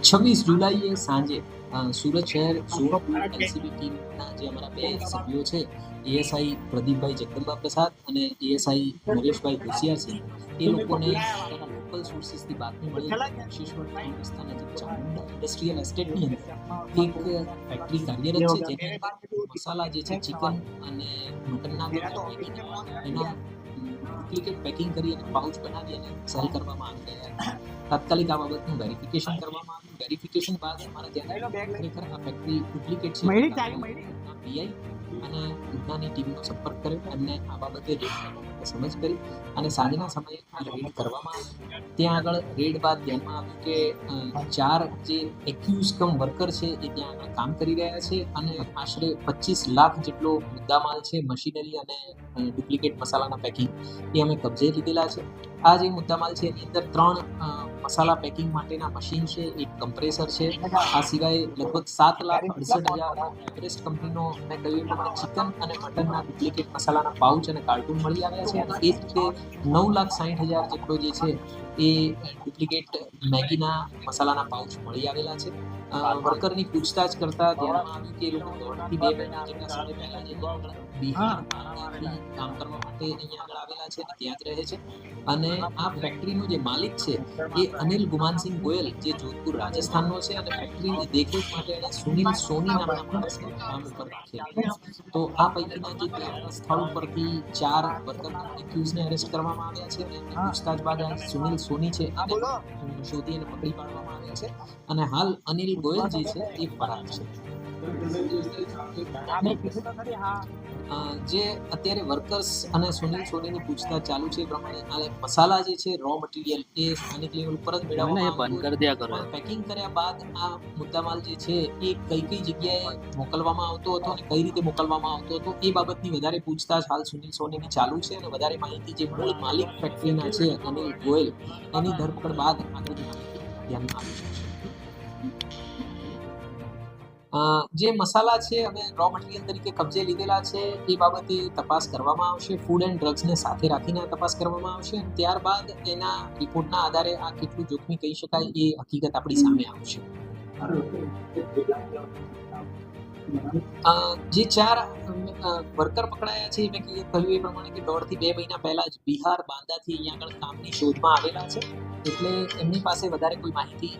છવ્વીસ જુલાઈએ સાંજે સુરત શહેર સુરત એનસીબી ટીમના જે અમારા બે સભ્યો છે એએસઆઈ પ્રદીપભાઈ જગદંબા પ્રસાદ અને એએસઆઈ નરેશભાઈ ભુસિયા છે એ લોકોને પોતાના લોકલ સોર્સિસથી બાતમી મળી શિશ્વર વિસ્તાર નજીક ચામુંડા ઇન્ડસ્ટ્રીયલ એસ્ટેટની અંદર એક ફેક્ટરી કાર્યરત છે જેની અંદર મસાલા જે છે ચિકન અને મટનના એના ડુપ્લિકેટ પેકિંગ કરી અને પાઉચ બનાવી અને સેલ કરવામાં આવી રહ્યા તાત્કાલિક આ બાબતનું વેરિફિકેશન કરવામાં આવ્યું. વેરિફિકેશન બાદ અમારા ધ્યાન ખરેખર આ ફેક્ટરી ડુપ્લિકેટ છે. પીઆઈ અને ઉધનાની ટીમનો સંપર્ક કર્યો. એમને આ બાબતે સમજ કરી અને સાંજના સમયે આ રેડ કરવામાં આવી. ત્યાં આગળ રેડ બાદ ધ્યાનમાં આવ્યું કે ચાર જે એક્યુઝ કમ વર્કર છે એ ત્યાં આગળ કામ કરી રહ્યા છે અને આશરે પચીસ લાખ જેટલો મુદ્દામાલ છે મશીનરી અને ડુપ્લિકેટ મસાલાના પેકિંગ એ અમે કબજે લીધેલા છે. આ જે મુદ્દામાલ છે, એની અંદર ત્રણ મસાલા પેકિંગ માટેના મશીન છે, એક કમ્પ્રેસર છે. આ સિવાય લગભગ સાત લાખ અડસઠ હજાર એવરેસ્ટ કંપનીનો મેં કહ્યું પ્રમાણે ચિકન અને મટનના ડુપ્લિકેટ મસાલાના પાઉચ અને કાર્ટૂન મળી આવ્યા છે. અને એ જ રીતે નવ લાખ સાઠ હજાર જેટલો જે છે, એ ડુપ્લિકેટ મેગીના મસાલાના પાઉચ મળી આવેલા છે. વર્કરની પૂછતાછ કરતા ધ્યાનમાં આવ્યું કે એ લોકો દોઢથી બે મહિના જેટલા સમય પહેલા જે આગળ કામ કરવા માટે અહીંયા આગળ આવેલા છે અને ત્યાં જ રહે છે. અને આ ફેક્ટરીનો જે માલિક છે એ અનિલ ગુમાનસિંહ ગોયલ જે જોધપુર રાજસ્થાનનો છે અને ફેક્ટરીની દેખરેખ માટે એણે સુનિલ સોની નામના માણસને કામ ઉપર રાખેલા તો આ પૈકીના જે સ્થળ ઉપરથી ચાર વર્કર એક્યુઝને એરેસ્ટ કરવામાં આવ્યા છે અને પૂછતાછ બાદ સુનિલ સોની છે એને શોધી અને પકડી પાડવામાં આવ્યા છે. અને હાલ અનિલ ગોયલ જે છે એ ફરાર છે. જે અત્યારે વર્કર્સ અને સુનિલ સોનીની પૂછતા ચાલુ છે એ પ્રમાણે આ મસાલા જે છે રો મટીરિયલ એ સ્થાનિક લેવલ ઉપર જ મેળવવામાં બંધ કરી દિયા કરો. પેકિંગ કર્યા બાદ આ મુદ્દામાલ જે છે એ કઈ કઈ જગ્યાએ મોકલવામાં આવતો હતો અને કઈ રીતે મોકલવામાં આવતો હતો એ બાબતની વધારે પૂછતાછ હાલ સુનિલ સોનીની ચાલુ છે અને વધારે માહિતી જે મૂળ માલિક ફેક્ટરીના છે અનિલ ગોયલ એની ધરપકડ બાદ આગળની માહિતી ધ્યાનમાં આવી શકશે જે મસાલા છે અને રો મટીરિયલ તરીકે કબજે લીધેલા છે, એ બાબતે તપાસ કરવામાં આવશે. ફૂડ એન્ડ ડ્રગ્સને સાથે રાખીને તપાસ કરવામાં આવશે. ત્યારબાદ એના રિપોર્ટના આધારે આ કેટલું જોખમી કહી શકાય એ હકીકત આપણી સામે આવશે. જે ચાર વર્કર પકડાયા છે, મેં કહ્યું એ પ્રમાણે કે દોઢથી બે મહિના પહેલા જ બિહાર બાંદાથી અહીંયા આગળ કામની શોધમાં આવેલા છે. એટલે એમની પાસે વધારે કોઈ માહિતી